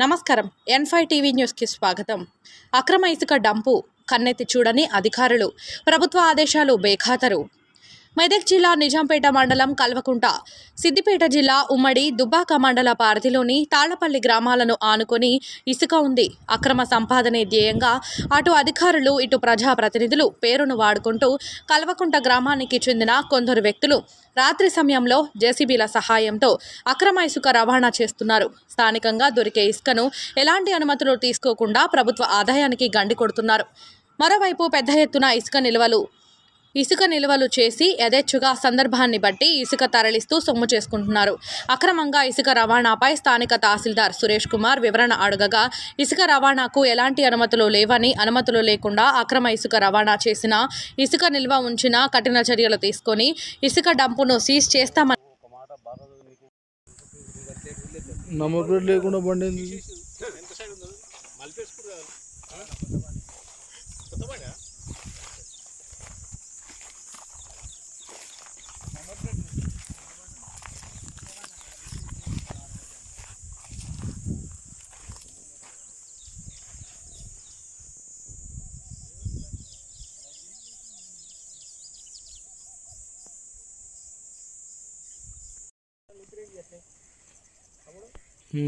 నమస్కారం. ఎన్ five TV న్యూస్కి స్వాగతం. అక్రమ ఇసుక డంపు కన్నెత్తి చూడని అధికారులు. ప్రభుత్వ ఆదేశాలు బేఖాతరు. మెదక్ జిల్లా నిజాంపేట మండలం కల్వకుంట. సిద్దిపేట జిల్లా ఉమ్మడి దుబ్బాక మండల పారధిలోని తాళ్ళపల్లి గ్రామాలను ఆనుకొని ఇసుక ఉంది. అక్రమ సంపాదనే ధ్యేయంగా అటు అధికారులు ఇటు ప్రజాప్రతినిధులు పేరును వాడుకుంటూ కల్వకుంట గ్రామానికి చెందిన కొందరు వ్యక్తులు రాత్రి సమయంలో జేసీబీల సహాయంతో అక్రమ ఇసుక రవాణా చేస్తున్నారు. స్థానికంగా దొరికే ఇసుకను ఎలాంటి అనుమతులు తీసుకోకుండా ప్రభుత్వ ఆదాయానికి గండి కొడుతున్నారు. మరోవైపు పెద్ద ఎత్తున ఇసుక నిల్వలు ఇసుక నిల్వలు చేసి యథేచ్ఛగా సందర్భాన్ని బట్టి ఇసుక తరలిస్తూ సొమ్ము చేసుకుంటున్నారు. అక్రమంగా ఇసుక రవాణాపై స్థానిక తహసీల్దార్ సురేష్ కుమార్ వివరణ అడగగా ఇసుక రవాణాకు ఎలాంటి అనుమతులు లేవని అనుమతులు లేకుండా అక్రమ ఇసుక రవాణా చేసిన ఇసుక నిల్వ ఉంచిన కఠిన చర్యలు తీసుకొని ఇసుక డంపును సీజ్ చేస్తామని లేకుండా బండి ಹ್ಞೂ